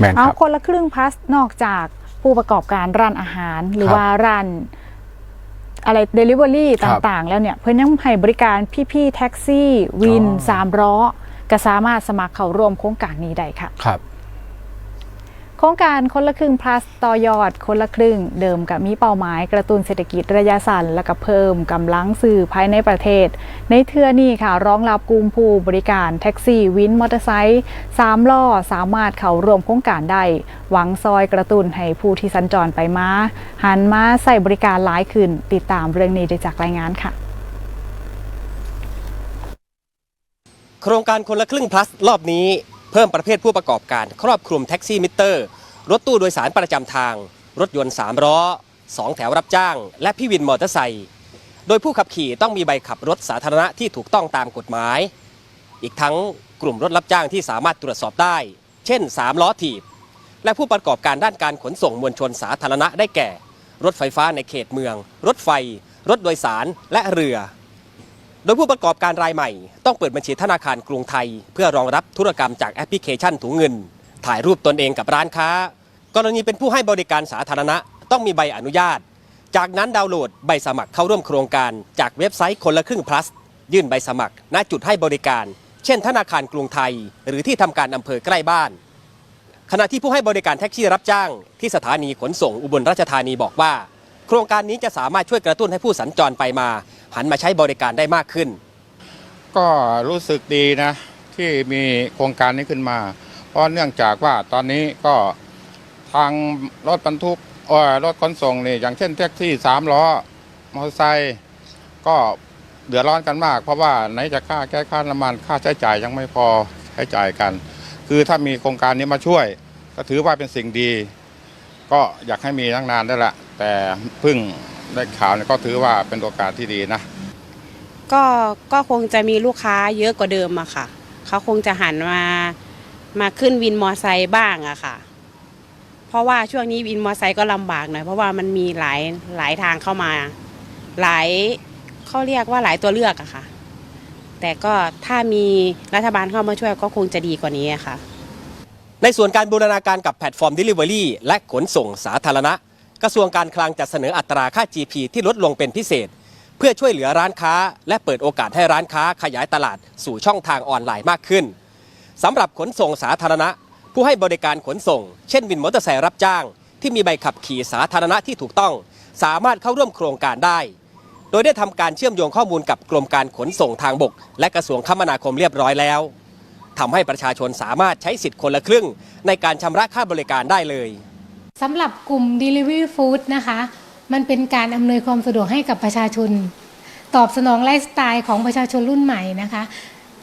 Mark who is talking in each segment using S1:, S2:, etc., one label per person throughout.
S1: แม่น
S2: เอา
S1: ครับ
S2: คนละครึ่งพลัสนอกจากผู้ประกอบการร้านอาหาร หรือ
S1: ครับ
S2: ว่าร้านอะไรเดลิเวอรี่
S1: ค
S2: ต
S1: รับ่า
S2: งๆ แล้วเนี่ย เพิ่นยังให้บริการพี่ๆแท็กซี่ วิน
S1: อ๋อ
S2: สามล้อก็สามารถสมัครเข้าร่วมโครงการนี้ได้ค่ะ
S1: ครับ
S2: โครงการคนละครึ่ง plus ต่อยอดคนละครึ่ง เดิมกับมีเป้าหมายกระตุ้นเศรษฐกิจระยะสั้นและก็เพิ่มกำลังสื่อภายในประเทศ ในเทือนี้ค่ะรองรับกลุ่มผู้บริการแท็กซี่วินมอเตอร์ไซค์สามล้อสามารถเข้าร่วมโครงการได้ หวังซอยกระตุ้นให้ผู้ที่สัญจรไปมาหันมาใส่บริการหลายขึ้นติดตามเรื่องนี้ได้จากรายงานค่ะ
S3: โครงการคนละครึ่ง plus รอบนี้ เพิ่มประเภทผู้ประกอบการครอบคลุมแท็กซี่มิเตอร์ รถตู้โดยสารประจำทาง รถยนต์ 3 ล้อ 2 แถวรับจ้าง และพี่วินมอเตอร์ไซค์โดยผู้ขับขี่ต้องมีใบขับรถสาธารณะที่ถูกต้องตามกฎหมาย อีกทั้งกลุ่มรถรับจ้างที่สามารถตรวจสอบได้ เช่น 3 ล้อถีบ และผู้ประกอบการด้านการขนส่งมวลชนสาธารณะได้แก่ รถไฟฟ้าในเขตเมือง รถไฟ รถโดยสารและเรือ โดยผู้ประกอบการรายใหม่ต้องเปิดบัญชีธนาคารกรุงไทย เพื่อรองรับธุรกรรมจากแอปพลิเคชันถุงเงิน ถ่ายรูปตนเองกับร้านค้า กรณีเป็นผู้ให้บริการสาธารณะต้องมีใบอนุญาต จากนั้นดาวน์โหลดใบสมัครเข้าร่วมโครงการจากเว็บไซต์คนละครึ่ง plus ยื่นใบสมัคร ณจุดให้บริการ เช่น ธนาคารกรุงไทย หรือที่ทำการอำเภอใกล้บ้าน ขณะที่ผู้ให้บริการแท็กซี่รับจ้าง ที่สถานีขนส่งอุบลราชธานีบอกว่า ครงการนี้จะสามารถช่วยกระตุ้นให้ผู้สัญจรไปมา หันมาใช้บริการได้มากขึ้น
S4: ก็รู้สึกดีนะ ที่มีโครงการนี้ขึ้นมา เพราะเนื่องจากว่าตอนนี้ก็ทางรถบรรทุกอ่อรถขนส่งนี่อย่างเช่นแท็กซี่สามล้อมอเตอร์ไซค์ก็เดือดร้อนกันมาก เพราะว่าไหนจะค่าแก้ค่าน้ำมันค่าใช้จ่ายยังไม่พอใช้จ่ายกัน คือถ้ามีโครงการนี้มาช่วย ก็ถือว่าเป็นสิ่งดี ก็อยากให้มีตั้งนานได้ละ แต่เพิ่งได้ข่าวเนี่ยก็ถือว่าเป็นโอกาสที่ดีนะ
S5: ก็ก็คงจะมีลูกค้าเยอะกว่าเดิมอะค่ะ เขาคงจะหันมามาขึ้นวินมอไซค์บ้างอะค่ะ เพราะว่าช่วงนี้วินมอไซค์ก็ลำบากหน่อยเพราะว่ามันมีหลายหลายทางเข้ามา หลายเขาเรียกว่าหลายตัวเลือกอะค่ะ แต่ก็ถ้ามีรัฐบาลเข้ามาช่วยก็คงจะดีกว่านี้อะค่ะ
S3: ในส่วนการบูรณาการกับแพลตฟอร์ม Delivery และขนส่งสาธารณะ กระทรวงการคลังจะเสนออัตราค่า GP ที่ลดลงเป็นพิเศษ เพื่อช่วยเหลือร้านค้า และเปิดโอกาสให้ร้านค้าขยายตลาดสู่ช่องทางออนไลน์มากขึ้นสำหรับขนส่งสาธารณะ ผู้ให้บริการขนส่ง เช่นวินมอเตอร์ไซค์รับจ้าง ที่มีใบขับขี่สาธารณะที่ถูกต้อง สามารถเข้าร่วมโครงการได้ โดยได้ทำการเชื่อมโยงข้อมูลกับกรมการขนส่งทางบก และกระทรวงคมนาคมเรียบร้อยแล้วทำให้ประชาชนสามารถใช้สิทธิ์คนละครึ่ง ในการชำระค่าบริการได้เลย
S6: สำหรับกลุ่ม Delivery Food นะคะ มันเป็นการอำนวยความสะดวกให้กับประชาชน ตอบสนองไลฟ์สไตล์ของประชาชนรุ่นใหม่นะคะ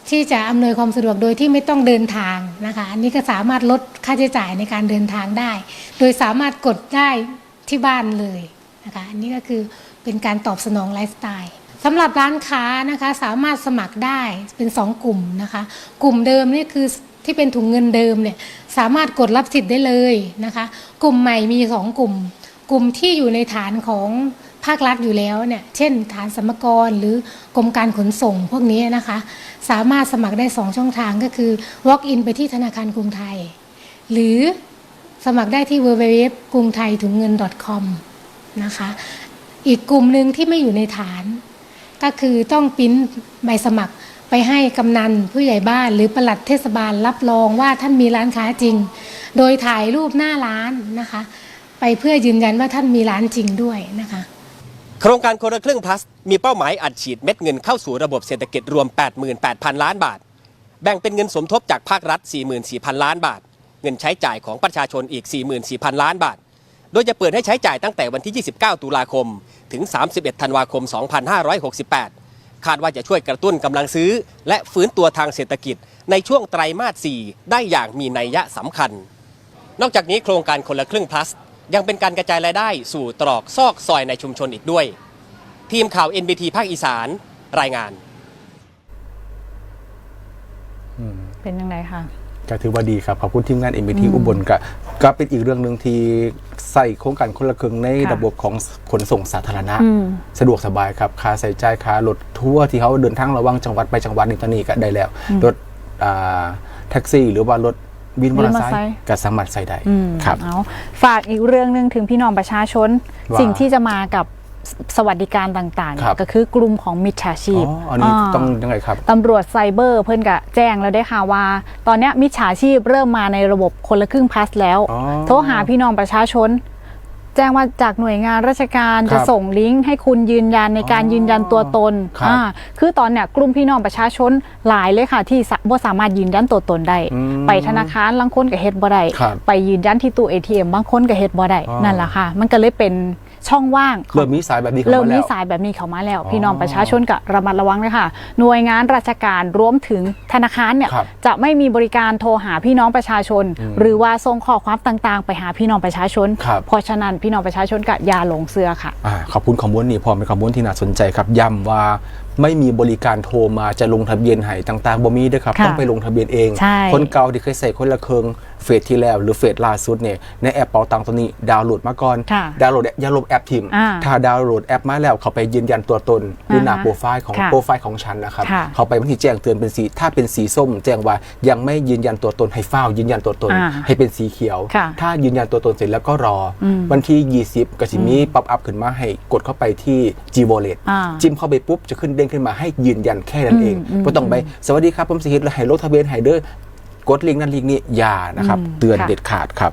S6: ที่จะอำนวยความสะดวกโดยที่ไม่ต้องเดินทางนะคะ อันนี้ก็สามารถลดค่าใช้จ่ายในการเดินทางได้ โดยสามารถกดได้ที่บ้านเลยนะคะอันนี้ก็คือเป็นการตอบสนองไลฟ์สไตล์สำหรับร้านค้านะคะสามารถสมัครได้เป็น 2 กลุ่มนะคะ กลุ่มเดิมนี่คือ ที่เป็นถุงเงินเดิมเนี่ยสามารถกดรับสิทธิ์ได้เลยนะคะ กลุ่มใหม่มี 2 กลุ่ม กลุ่มที่อยู่ในฐานของภาครัฐอยู่แล้วเนี่ยเช่น ฐานสมรกรหรือกรมการขนส่งพวกนี้นะคะ สามารถสมัครได้ 2 ช่องทางก็คือ walk in ไปที่ธนาคารกรุงไทย หรือสมัครได้ที่ www กรุงไทยถุงเงิน .com นะคะ อีกกลุ่มหนึ่งที่ไม่อยู่ในฐาน ก็คือต้องปริ้นใบสมัคร ไปให้กำนันผู้ใหญ่บ้านหรือปลัดเทศบาลรับรองว่าท่านมีร้านค้าจริง โดยถ่ายรูปหน้าร้านนะคะ ไปเพื่อยืนยันว่าท่านมีร้านจริงด้วยนะคะ
S3: โครงการคนละครึ่ง plus มีเป้าหมายอัดฉีดเม็ดเงินเข้าสู่ระบบเศรษฐกิจรวม 88,000 ล้านบาท แบ่งเป็นเงินสมทบจากภาครัฐ 44,000 ล้านบาท เงินใช้จ่ายของประชาชนอีก 44,000 ล้านบาท โดยจะเปิดให้ใช้จ่ายตั้งแต่วันที่ 29 ตุลาคม ถึง 31 ธันวาคม 2568 คาดว่าจะช่วยกระตุ้นกำลังซื้อ และฟื้นตัวทางเศรษฐกิจในช่วงไตรมาส 4 ได้อย่างมีนัยยะสำคัญ นอกจากนี้โครงการคนละครึ่ง plus ยังเป็นการกระจายรายได้สู่ตรอกซอกซอยในชุมชนอีกด้วย ทีมข่าว NBT ภาคอีสานรายงาน
S2: เป็นยังไงคะ
S1: ก็ถือว่าดีครับ ขอบคุณทีมงาน MBT
S2: อืม
S1: อุบลก็ก็เป็นอีกเรื่องหนึ่งที่ ใส่โครงการคนละครึ่งใน
S2: ค่ะ
S1: ระบบของขนส่งสาธารณะ
S2: อืม
S1: สะดวกสบายครับค่าใส่ใจายค่ารถทัวร์ที่เขาเดินทางระหว่างจังหวัดไปจังหวัดนี่ตอนนี้ก็ได้แล้วรถอ่าแท็กซี่ หรือว่ารถวินมอเตอร์
S2: วินมอเตอร์ไซ
S1: ไซ
S2: ค์
S1: ค์ก็สามารถใส่ได้
S2: อืม
S1: ครับ
S2: เอาฝากอีกเรื่องหนึ่งถึงพี่น้องประชาชน
S1: ว่า
S2: สิ่งที่จะมากับ สสวัสดิการต่างๆ
S1: ครับ
S2: ก็คือกลุ่มของมิจฉาชี
S1: อ๋
S2: พ
S1: ออันนี้าต้องยังไงครับ
S2: ตำรวจไซเบอร์เพิ่นกะแจ้งแล้วได้ค่ะว่า ตอนเนี้ยมิจฉาชีพเริ่มมาในระบบคนละครึ่งพลัสแล้ว
S1: อ๋อ
S2: โทรหาพี่น้องประชาชน แจ้งว่าจากหน่วยงานราชการ
S1: ครั
S2: จะ
S1: บ
S2: ส่งลิงก์ให้คุณยืนยันในการ
S1: อ๋อ
S2: ยืนยันตัวตน
S1: ครับ
S2: อ่าคือตอนเนี้ยกลุ่มพี่น้องประชาชนหลายเลยค่ะ ที่สะบ่สามารถยืนยันตัวตนได้
S1: อืม
S2: ไปธนาคารบางคนก็เฮ็ดบ่ได้
S1: ครับ
S2: ไปยืนยันที่ตู้ ATM บางคนก็เฮ็ดบ่ได้
S1: อ๋อ
S2: นั่นแหละค่ะ มันก็เลยเป็น ช่องว่างของ
S1: เริ่มมีสายแบบนี้เข้า
S2: เริ่ม
S1: มา
S2: มี
S1: แล้ว
S2: สายแบบนี้เข้ามาแล้ว
S1: อ๋อ
S2: พี่น้องประชาชนก็ระมัดระวังเลยค่ะหน่วยงานราชการรวมถึงธนาคารเนี่ย
S1: ครับ
S2: จะไม่มีบริการโทรหาพี่น้องประชาชน
S1: อืม
S2: หรือว่าส่งข้อความต่างๆ ไปหาพี่น้องประชาชน
S1: ครับ
S2: เพราะฉะนั้นพี่น้องประชาชนก็อย่าหลงเสือค่ะ
S1: อ่าขอบคุณข้อมูลนี่พอเป็นข้อมูลที่น่าสนใจครับย้ำว่า ไม่มีบริการโทรมาจะลงทะเบียนให้ต่างๆบ่มีเด้วยครับ
S2: ค่ะ
S1: ต้องไปลงทะเบียนเอง
S2: ใช่
S1: คนเก่าที่เคยใส่คนละเครืองเฟสที่แล้วหรือเฟสล่าสุดเนี่ยในแอปเป๋าตังตัวนี้ดาวน์โหลดมาก่อน
S2: ค่ะ
S1: ดาวน์โหลดอย่าลบแอปทิม
S2: อ่า
S1: ถ้าดาวน์โหลดแอปมาแล้วเขาไปยืนยันตัวตนหรือหน้า
S2: อ่าฮะ
S1: โปรไฟล์ของ
S2: ค่ะ
S1: โปรไฟล์ของฉันนะครับ
S2: ค่ะ
S1: เขาไปบางทีแจ้งเตือนเป็นสีถ้าเป็นสีส้ม แจ้งว่ายังไม่ยืนยันตัวตนให้เฝ้ายืนยันตัวตน
S2: อ่า
S1: ให้เป็นสีเขียว
S2: ค่ะ
S1: ถ้ายืนยันตัวตนเสร็จแล้วก็รออ
S2: ม
S1: วันที่ 20ก็จะมีป๊อปอัพขึ้นมาให้กดเข้าไปที่ G Wallet
S2: อ่า
S1: จิ้มเข้าไปปุ๊บจะขึ้นเด้งขึ้นมาให้ยืนยันแค่นั้นเอง
S2: อืม
S1: ก็ต้องไปสวัสดีครับผมสิฮิตและให้ลงทะเบียนให้เด้อกดลิงก์นั้นลิงก์นี้อย่านะครับ
S2: อืม
S1: เตือน
S2: ค่ะ
S1: เด็ดขาดครับ